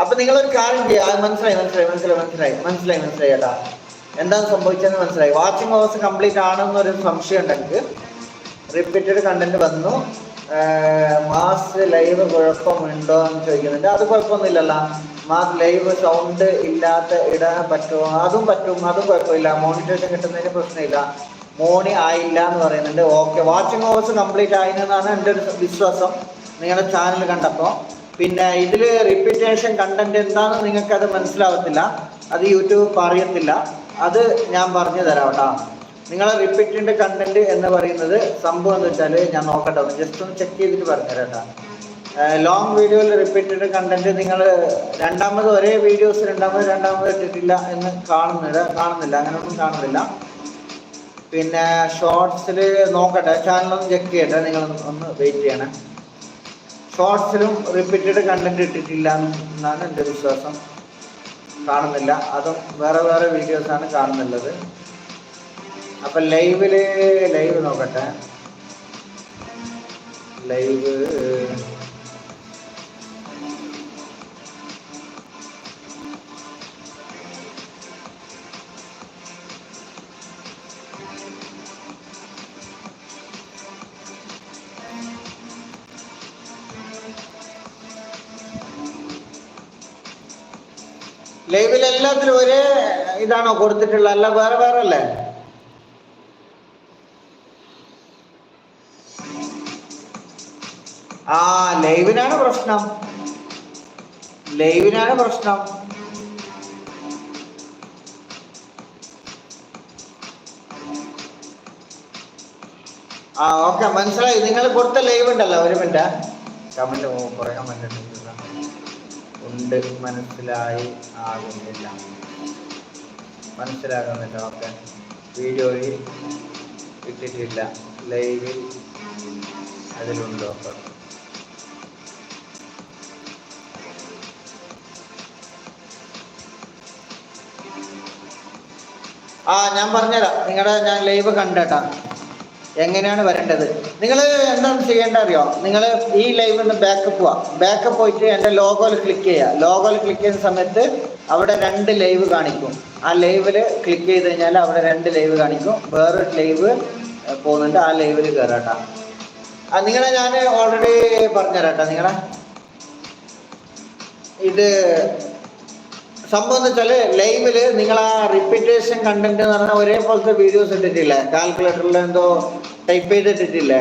അപ്പൊ നിങ്ങളൊരു കാര്യം ചെയ്യുക മനസ്സിലായി മനസ്സിലായി മനസ്സിലായി മനസ്സിലായി മനസ്സിലായി മനസ്സിലായി ചേട്ടാ എന്താണ് സംഭവിച്ചതെന്ന് മനസ്സിലായി. വാച്ചിങ് അവേഴ്സ് കംപ്ലീറ്റ് ആണെന്നൊരു സംശയം ഉണ്ടെങ്കിൽ റിപ്പീറ്റഡ് കണ്ടന്റ് വന്നു. മാസ് ലൈവ് കുഴപ്പമുണ്ടോ എന്ന് ചോദിക്കുന്നുണ്ട്. അത് കുഴപ്പമൊന്നുമില്ലല്ല. മാസ് ലൈവ് സൗണ്ട് ഇല്ലാത്ത ഇടാൻ പറ്റുമോ? അതും പറ്റും. അതും കുഴപ്പമില്ല. മോണിറ്റേഷൻ കിട്ടുന്നതിന് പ്രശ്നമില്ല. മോണി ആയില്ല എന്ന് പറയുന്നുണ്ട്. ഓക്കെ വാച്ചിങ് അവേഴ്സ് കംപ്ലീറ്റ് ആയിരുന്നാണ് എന്റെ ഒരു വിശ്വാസം. നിങ്ങളുടെ ചാനൽ കണ്ടപ്പോൾ. പിന്നെ ഇതിൽ റിപ്പീറ്റേഷൻ കണ്ടന്റ് എന്താണെന്ന് നിങ്ങൾക്കത് മനസ്സിലാവത്തില്ല. അത് യൂട്യൂബ് പറയത്തില്ല. അത് ഞാൻ പറഞ്ഞു തരാം കേട്ടോ. നിങ്ങളെ റിപ്പീറ്റഡ് കണ്ടന്റ് എന്ന് പറയുന്നത് സംഭവം എന്ന് വെച്ചാൽ ഞാൻ നോക്കട്ടെ. ജസ്റ്റ് ഒന്ന് ചെക്ക് ചെയ്തിട്ട് പറഞ്ഞുതരാം കേട്ടോ ലോങ് വീഡിയോയിൽ റിപ്പീറ്റഡ് കണ്ടന്റ് നിങ്ങൾ രണ്ടാമത് ഒരേ വീഡിയോസ് രണ്ടാമത് രണ്ടാമത് ഇട്ടിട്ടില്ല എന്ന് കാണുന്നില്ല കാണുന്നില്ല. അങ്ങനെയൊന്നും കാണുന്നില്ല. പിന്നെ ഷോർട്സിൽ നോക്കട്ടെ. ചാനലൊന്ന് ചെക്ക് ചെയ്യട്ടെ. നിങ്ങൾ ഒന്ന് വെയിറ്റ് ചെയ്യണേ. ഷോർട്സിലും റിപ്പീറ്റഡ് കണ്ടന്റ് ഇട്ടിട്ടില്ല എന്നാണ് എന്റെ വിശ്വാസം. കാണുന്നില്ല. അതും വേറെ വേറെ വീഡിയോസാണ് കാണുന്നുള്ളത്. അപ്പം ലൈവിൽ ലൈവ് നോക്കട്ടെ. ലൈവ് ലൈവിൽ എല്ലാത്തിലും ഒരേ ഇതാണോ കൊടുത്തിട്ടുള്ളത് അല്ല വേറെ വേറെ അല്ലേ? ആ ലൈവിനാണ് പ്രശ്നം. ലൈവിനാണ് പ്രശ്നം. ആ ഓക്കെ മനസ്സിലായി. നിങ്ങൾ കൊടുത്ത ലൈവ് ഉണ്ടല്ലോ ഒരു മിനിറ്റ്. കമന്റ് കുറെ കമന്റ് ഉണ്ട്. മനസ്സിലായി ആകുന്നില്ല. മനസ്സിലാകുന്നില്ല ഓക്കെ. വീഡിയോയിൽ ഇട്ടിട്ടില്ല. ലൈവിൽ അതിലുണ്ടോ ആ ഞാൻ പറഞ്ഞുതരാം. നിങ്ങളുടെ ഞാൻ ലൈവ് കണ്ടേട്ടാ. എങ്ങനെയാണ് വരേണ്ടത്? നിങ്ങൾ എന്താണ് ചെയ്യേണ്ടത് അറിയോ നിങ്ങൾ ഈ ലൈവിൽ നിന്ന് ബാക്കപ്പ് പോവാ ബാക്കപ്പ് പോയിട്ട് എന്റെ ലോഗോയിൽ ക്ലിക്ക് ചെയ്യുക ലോഗോയിൽ ക്ലിക്ക് ചെയ്യുന്ന സമയത്ത് അവിടെ രണ്ട് ലൈവ് കാണിക്കും. ആ ലൈവിൽ ക്ലിക്ക് ചെയ്ത് കഴിഞ്ഞാൽ അവിടെ രണ്ട് ലൈവ് കാണിക്കും. വേറൊരു ലൈവ് പോകുന്നുണ്ട്. ആ ലൈവിൽ കയറാട്ടാ ആ നിങ്ങളെ ഞാൻ ഓൾറെഡി പറഞ്ഞുതരാട്ടാ നിങ്ങളെ. ഇത് സംഭവം എന്ന് വെച്ചാൽ ലൈവിൽ നിങ്ങൾ ആ റിപ്പീറ്റേഷൻ കണ്ടന്റ് എന്ന് പറഞ്ഞാൽ ഒരേപോലത്തെ വീഡിയോസ് ഇട്ടിട്ടില്ലേ? കാൽക്കുലേറ്ററിൽ എന്തോ ടൈപ്പ് ചെയ്തിട്ടിട്ടില്ലേ?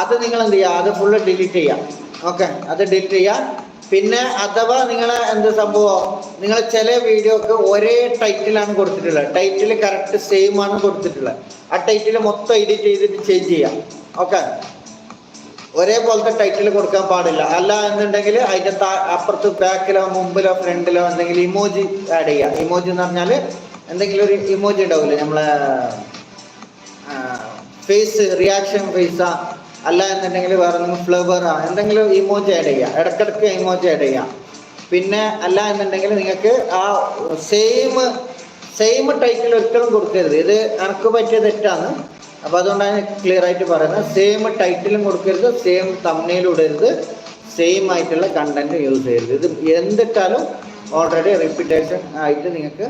അത് നിങ്ങൾ എന്ത് ചെയ്യുക അത് ഫുള്ള് ഡിലീറ്റ് ചെയ്യാം. ഓക്കെ അത് ഡിലീറ്റ് ചെയ്യാം. പിന്നെ അഥവാ നിങ്ങൾ എന്ത് സംഭവം? നിങ്ങൾ ചില വീഡിയോക്ക് ഒരേ ടൈറ്റിലാണ് കൊടുത്തിട്ടുള്ളത്. ടൈറ്റിൽ കറക്റ്റ് സെയിം ആണ് കൊടുത്തിട്ടുള്ളത്. ആ ടൈറ്റിൽ മൊത്തം എഡിറ്റ് ചെയ്തിട്ട് ചേഞ്ച് ചെയ്യാം. ഓക്കെ ഒരേപോലത്തെ ടൈറ്റിൽ കൊടുക്കാൻ പാടില്ല. അല്ല എന്നുണ്ടെങ്കിൽ അതിന്റെ അപ്പുറത്ത് ബാക്കിലോ മുമ്പിലോ ഫ്രണ്ടിലോ എന്തെങ്കിലും ഇമോജി ആഡ് ചെയ്യാം. ഇമോജി എന്ന് പറഞ്ഞാൽ എന്തെങ്കിലും ഒരു ഇമോജി ഉണ്ടാവില്ലേ നമ്മളെ ഫേസ് റിയാക്ഷൻ ഫേസാ അല്ല എന്നുണ്ടെങ്കിൽ വേറെ എന്തെങ്കിലും ഫ്ലവറാ എന്തെങ്കിലും ഇമോജി ആഡ് ചെയ്യാം. ഇടക്കിടക്ക് ഇമോജി ആഡ് ചെയ്യാം. പിന്നെ അല്ല എന്നുണ്ടെങ്കിൽ നിങ്ങൾക്ക് ആ സെയിം സെയിം ടൈറ്റിൽ ഒരിക്കലും കൊടുക്കരുത്. ഇത് എനക്ക് പറ്റിയ തെറ്റാണ്. അപ്പോൾ അതുകൊണ്ടാണ് ക്ലിയർ ആയിട്ട് പറയുന്നത്. സെയിം ടൈറ്റിലും കൊടുക്കരുത് സെയിം തമ്മിലും ഇടരുത് സെയിം ആയിട്ടുള്ള കണ്ടന്റ് യൂസ് ചെയ്യരുത്. ഇത് എന്തിട്ടാലും ഓൾറെഡി റിപ്പീറ്റേഷൻ ആയിട്ട് നിങ്ങൾക്ക്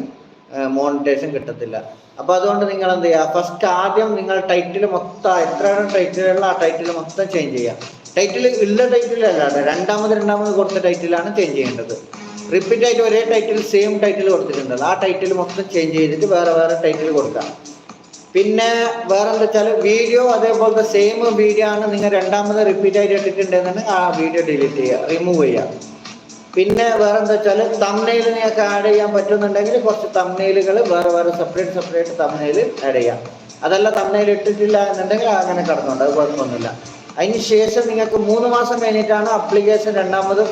മോണിറ്റേഷൻ കിട്ടത്തില്ല. അപ്പോൾ അതുകൊണ്ട് നിങ്ങൾ എന്ത് ചെയ്യുക ഫസ്റ്റ് ആദ്യം നിങ്ങൾ ടൈറ്റിൽ മൊത്തം എത്രയാണ് ടൈറ്റിലുള്ള ആ ടൈറ്റിൽ മൊത്തം ചേഞ്ച് ചെയ്യുക ടൈറ്റിൽ ഉള്ള ടൈറ്റിലല്ല രണ്ടാമത് രണ്ടാമത് കൊടുത്ത ടൈറ്റിലാണ് ചേഞ്ച് ചെയ്യേണ്ടത്. റിപ്പീറ്റ് ആയിട്ട് ഒരേ ടൈറ്റിൽ സെയിം ടൈറ്റിൽ കൊടുത്തിട്ടുണ്ടല്ലോ. ആ ടൈറ്റിൽ മൊത്തം ചേഞ്ച് ചെയ്തിട്ട് വേറെ വേറെ ടൈറ്റിൽ കൊടുക്കാം. പിന്നെ വേറെ എന്താ വെച്ചാൽ വീഡിയോ അതേപോലത്തെ സെയിം വീഡിയോ ആണ് നിങ്ങൾ രണ്ടാമത് റിപ്പീറ്റ് ആയിട്ട് ഇട്ടിട്ടുണ്ടെന്നുണ്ടെങ്കിൽ ആ വീഡിയോ ഡിലീറ്റ് ചെയ്യുക റിമൂവ് ചെയ്യുക. പിന്നെ വേറെ എന്താ വെച്ചാൽ നിങ്ങൾക്ക് ആഡ് ചെയ്യാൻ പറ്റുന്നുണ്ടെങ്കിൽ കുറച്ച് തമ്നയിലുകൾ വേറെ വേറെ സെപ്പറേറ്റ് സെപ്പറേറ്റ് തമ്നയിൽ ആഡ് ചെയ്യാം. അതല്ല തമ്നയിൽ ഇട്ടിട്ടില്ല എന്നുണ്ടെങ്കിൽ അങ്ങനെ കടന്നുണ്ട് അത് കുഴപ്പമൊന്നുമില്ല. അതിന് ശേഷം നിങ്ങൾക്ക് മൂന്ന് മാസം കഴിഞ്ഞിട്ടാണ് അപ്ലിക്കേഷൻ രണ്ടാമത്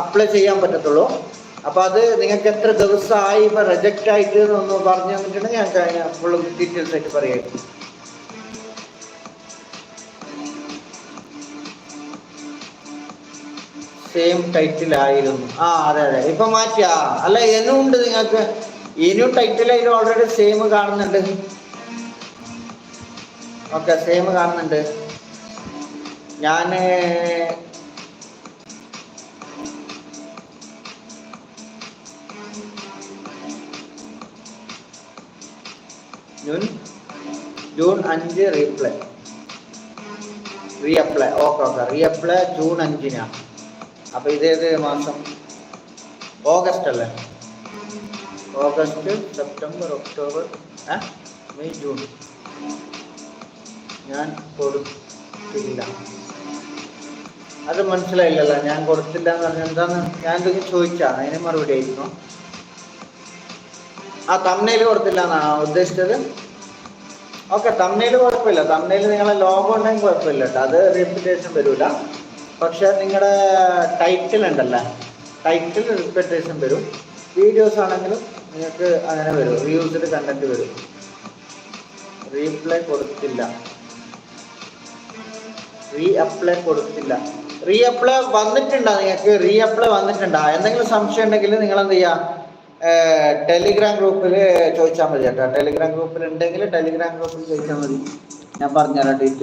അപ്ലൈ ചെയ്യാൻ പറ്റത്തുള്ളൂ. അപ്പൊ അത് നിങ്ങൾക്ക് എത്ര ദിവസമായി ഇപ്പൊ റിജക്റ്റ് ആയിട്ട് ഒന്ന് പറഞ്ഞു തന്നിട്ടുണ്ടെങ്കിൽ ഞാൻ ഫുൾ ഡീറ്റെയിൽസ് ആയിട്ട് പറയാം. സെയിം ടൈറ്റിലായിരുന്നു ആ അതെ അതെ. ഇപ്പൊ മാറ്റിയാ. അല്ല ഇനും ഉണ്ട് നിങ്ങൾക്ക്. ഇനിയും ടൈറ്റിൽ അതിൽ ഓൾറെഡി സെയിം കാണുന്നുണ്ട്. ഓക്കെ സെയിം കാണുന്നുണ്ട്. ഞാൻ ജൂൺ ജൂൺ അഞ്ച് reply reapply okay okay reapply June അഞ്ചിനാണ് അപ്പൊ ഇതേത് മാസം? ഓഗസ്റ്റ് അല്ലേ? August September October? May June ഞാൻ കൊടുത്തില്ല. അത് മനസ്സിലായില്ലല്ലോ. ഞാൻ കൊടുത്തില്ല എന്ന് പറഞ്ഞാൽ എന്താന്ന്? ഞാൻ എന്തെങ്കിലും ചോദിച്ചാ? അതിന് മറുപടി ആയിരുന്നു ആ തമ്മനയിൽ കൊടുത്തില്ല എന്നാണോ ഉദ്ദേശിച്ചത്? ഓക്കെ തമ്മനയിൽ കുഴപ്പമില്ല. തമ്മനയിൽ നിങ്ങളെ ലോഗോ ഉണ്ടെങ്കിൽ കുഴപ്പമില്ല കേട്ടോ. അത് റെപ്യൂട്ടേഷൻ വരില്ല പക്ഷെ നിങ്ങളുടെ ടൈറ്റിൽ ഉണ്ടല്ലോ? ടൈറ്റിൽ റെപ്യൂട്ടേഷൻ വരും. വീഡിയോസ് ആണെങ്കിലും നിങ്ങൾക്ക് അങ്ങനെ വരും. റീയൂസ്ഡ് കണ്ടന്റ് വരും. റീപ്ലൈ കൊടുത്തില്ല. റീ അപ്ലൈ കൊടുത്തില്ല. റീ അപ്ലൈ വന്നിട്ടുണ്ടോ? നിങ്ങൾക്ക് റീ അപ്ലൈ വന്നിട്ടുണ്ടോ? എന്തെങ്കിലും സംശയം ഉണ്ടെങ്കിൽ നിങ്ങൾ എന്ത് ചെയ്യുക ടെലിഗ്രാം ഗ്രൂപ്പിൽ ചോദിച്ചാൽ മതി കേട്ടോ. ടെലിഗ്രാം ഗ്രൂപ്പിൽ ഉണ്ടെങ്കിൽ ടെലിഗ്രാം ഗ്രൂപ്പിൽ ചോദിച്ചാൽ മതി. ഞാൻ പറഞ്ഞുതരാം